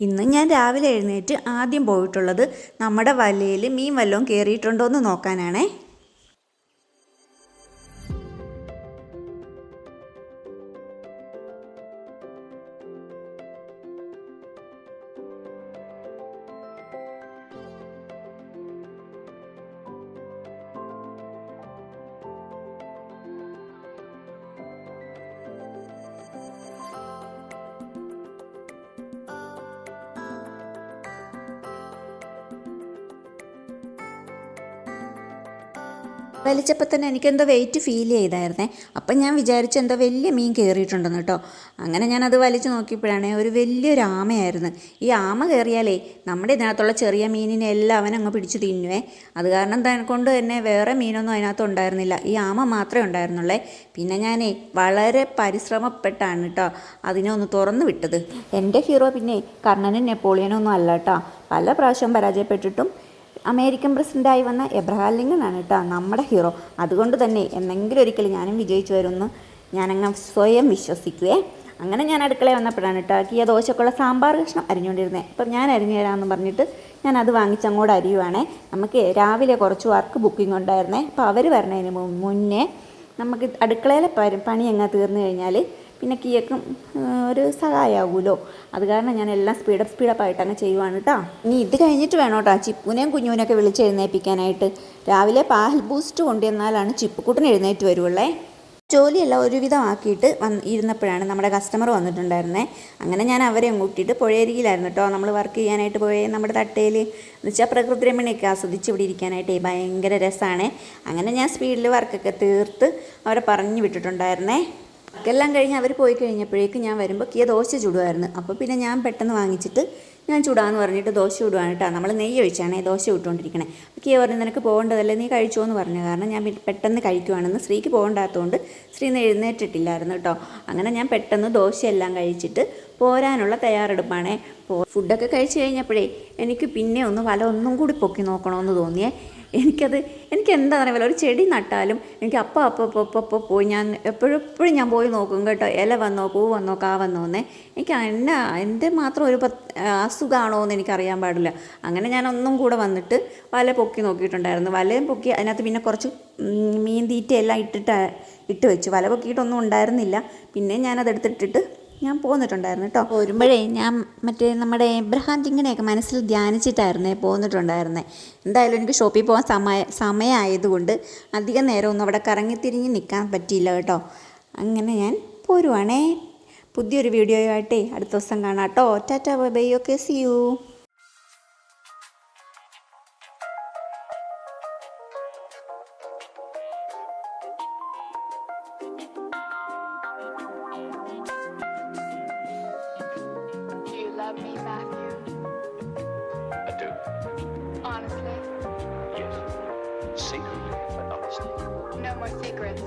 ഇന്ന് ഞാൻ രാവിലെ എഴുന്നേറ്റ് ആദ്യം പോയിട്ടുള്ളത് നമ്മുടെ വലയിൽ മീൻ വല്ലതും കയറിയിട്ടുണ്ടോ എന്ന് നോക്കാനാണേ. വലിച്ചപ്പോൾ തന്നെ എനിക്കെന്തോ വെയിറ്റ് ഫീൽ ചെയ്തായിരുന്നേ. അപ്പം ഞാൻ വിചാരിച്ചു എന്തോ വലിയ മീൻ കയറിയിട്ടുണ്ടെന്ന് കേട്ടോ. അങ്ങനെ ഞാനത് വലിച്ചു നോക്കിയപ്പോഴാണ് ഒരു വലിയൊരു ആമയായിരുന്നു. ഈ ആമ കയറിയാലേ നമ്മുടെ ഇതിനകത്തുള്ള ചെറിയ മീനിനെ എല്ലാം അവൻ അങ്ങ് പിടിച്ചു തിന്നുവേ. അത് കാരണം കൊണ്ട് തന്നെ വേറെ മീനൊന്നും അതിനകത്ത് ഉണ്ടായിരുന്നില്ല. ഈ ആമ മാത്രമേ ഉണ്ടായിരുന്നുള്ളേ. പിന്നെ ഞാനേ വളരെ പരിശ്രമപ്പെട്ടാണ് കേട്ടോ അതിനെ ഒന്ന് തുറന്നു വിട്ടത്. എന്റെ ഹീറോ പിന്നെ കർണനും നെപ്പോളിയനും ഒന്നും അല്ല കേട്ടോ. പല പ്രാവശ്യം പരാജയപ്പെട്ടിട്ടും അമേരിക്കൻ പ്രസിഡന്റായി വന്ന എബ്രഹാം ലിങ്കൺ ആണ് കേട്ടോ നമ്മുടെ ഹീറോ. അതുകൊണ്ട് തന്നെ എന്നെങ്കിലും ഒരിക്കലും ഞാനും വിജയിച്ചു വരുമെന്ന് ഞാനങ്ങ് സ്വയം വിശ്വസിക്കുവേ. അങ്ങനെ ഞാൻ അടുക്കളയിൽ വന്നപ്പോഴാണ് കേട്ടോ ഈ ദോശക്കുള്ള സാമ്പാർ കഷ്ണം അരിഞ്ഞുകൊണ്ടിരുന്നത് അപ്പം ഞാൻ അരിഞ്ഞു തരാമെന്ന് പറഞ്ഞിട്ട് ഞാൻ അത് വാങ്ങിച്ചങ്ങോട്ട് അരിയുവാണേ. നമുക്ക് രാവിലെ കുറച്ച് വർക്ക് ബുക്കിംഗ് ഉണ്ടായിരുന്നേ. അപ്പോൾ അവർ വരണതിന് മു- മുന്നേ നമുക്ക് അടുക്കളയിലെ പണി അങ്ങ് തീർന്നു കഴിഞ്ഞാൽ പിന്നെ കിയക്കും ഒരു സഹായമാകുമല്ലോ അത് കാരണം ഞാൻ എല്ലാം സ്പീഡപ്പ് സ്പീഡപ്പ് ആയിട്ട് അങ്ങ് ചെയ്യുവാണ് കേട്ടോ ഇനി ഇത് കഴിഞ്ഞിട്ട് വേണം കേട്ടോ ചിപ്പുനെയും കുഞ്ഞുവിനെയൊക്കെ വിളിച്ച് എഴുന്നേൽപ്പിക്കാനായിട്ട്. രാവിലെ പാൽ ബൂസ്റ്റ് കൊണ്ടുവന്നാലാണ് ചിപ്പുക്കുട്ടൻ എഴുന്നേറ്റ് വരുവുള്ളേ. ജോലിയെല്ലാം ഒരുവിധമാക്കിയിട്ട് വന്ന് ഇരുന്നപ്പോഴാണ് നമ്മുടെ കസ്റ്റമർ വന്നിട്ടുണ്ടായിരുന്നേ. അങ്ങനെ ഞാൻ അവരെ കൂട്ടിയിട്ട് പുഴയരികിലായിരുന്നു കേട്ടോ നമ്മൾ വർക്ക് ചെയ്യാനായിട്ട് പോയ നമ്മുടെ തട്ടയിൽ എന്ന് വെച്ചാൽ പ്രകൃതി രമണിയൊക്കെ ആസ്വദിച്ച് ഇവിടെ ഇരിക്കാനായിട്ട് ഭയങ്കര രസമാണ് അങ്ങനെ ഞാൻ സ്പീഡിൽ വർക്കൊക്കെ തീർത്ത് അവരെ പറഞ്ഞു വിട്ടിട്ടുണ്ടായിരുന്നേ. വർക്കെല്ലാം കഴിഞ്ഞ് അവർ പോയി കഴിഞ്ഞപ്പോഴേക്കും ഞാൻ വരുമ്പോൾ കിയ ദോശ ചുടുമായിരുന്നു അപ്പോൾ പിന്നെ ഞാൻ പെട്ടെന്ന് വാങ്ങിച്ചിട്ട് ഞാൻ ചൂടാന്ന് പറഞ്ഞിട്ട് ദോശ ചുടുവാണ് കേട്ടോ. നമ്മൾ നെയ്യ് ഒഴിച്ചാണേ ദോശ ഇട്ടുകൊണ്ടിരിക്കണേ കിയ പറഞ്ഞു നിനക്ക് പോകേണ്ടതല്ലേ? നീ കഴിച്ചോ എന്ന് പറഞ്ഞു. കാരണം ഞാൻ പെട്ടെന്ന് കഴിക്കുവാണെന്ന് സ്ത്രീക്ക് പോകണ്ടാത്തതുകൊണ്ട് സ്ത്രീ എഴുന്നേറ്റിട്ടില്ലായിരുന്നു കേട്ടോ. അങ്ങനെ ഞാൻ പെട്ടെന്ന് ദോശയെല്ലാം കഴിച്ചിട്ട് പോരാനുള്ള തയ്യാറെടുപ്പാണേ. ഫുഡൊക്കെ കഴിച്ച് കഴിഞ്ഞപ്പോഴേ എനിക്ക് പിന്നെ ഒന്ന് വല ഒന്നും കൂടി പൊക്കി നോക്കണമെന്ന് തോന്നിയേ. എനിക്കത് എനിക്ക് എന്താ പറയുക ഒരു ചെടി നട്ടാലും എനിക്ക് അപ്പം അപ്പം അപ്പം അപ്പം അപ്പം പോയി ഞാൻ എപ്പോഴും എപ്പോഴും ഞാൻ പോയി നോക്കും കേട്ടോ. ഇല വന്നോ പൂ വന്നോ കാ വന്നോ എന്നേ. എനിക്ക് എന്നാ എന്റെ മാത്രം ഒരു പത്ത് അസുഖമാണോ എന്ന് എനിക്കറിയാൻ പാടില്ല. അങ്ങനെ ഞാൻ ഒന്നും കൂടെ വന്നിട്ട് വല പൊക്കി നോക്കിയിട്ടുണ്ടായിരുന്നു. വലയും പൊക്കി അതിനകത്ത് പിന്നെ കുറച്ച് മീൻ തീറ്റയെല്ലാം ഇട്ടിട്ട് ഇട്ട് വെച്ചു. വല പൊക്കിയിട്ടൊന്നും ഉണ്ടായിരുന്നില്ല. പിന്നെ ഞാനതെടുത്തിട്ടിട്ട് ഞാൻ പോന്നിട്ടുണ്ടായിരുന്നു കേട്ടോ വരുമ്പോഴേ ഞാൻ മറ്റേ നമ്മുടെ എബ്രഹാം ജിങ്ങിനെയൊക്കെ മനസ്സിൽ ധ്യാനിച്ചിട്ടായിരുന്നേ പോന്നിട്ടുണ്ടായിരുന്നേ. എന്തായാലും എനിക്ക് ഷോപ്പിൽ പോകാൻ സമയ സമയമായതുകൊണ്ട് അധികം നേരമൊന്നും അവിടെ കറങ്ങിത്തിരിഞ്ഞ് നിൽക്കാൻ പറ്റിയില്ല കേട്ടോ. അങ്ങനെ ഞാൻ പോരുവാണേ. പുതിയൊരു വീഡിയോയുമായിട്ടേ അടുത്ത ദിവസം കാണാം കേട്ടോ tata bye bye okay see you. Love me, Matthew? I do. Honestly? Yes. Secretly, but honestly. No more secrets.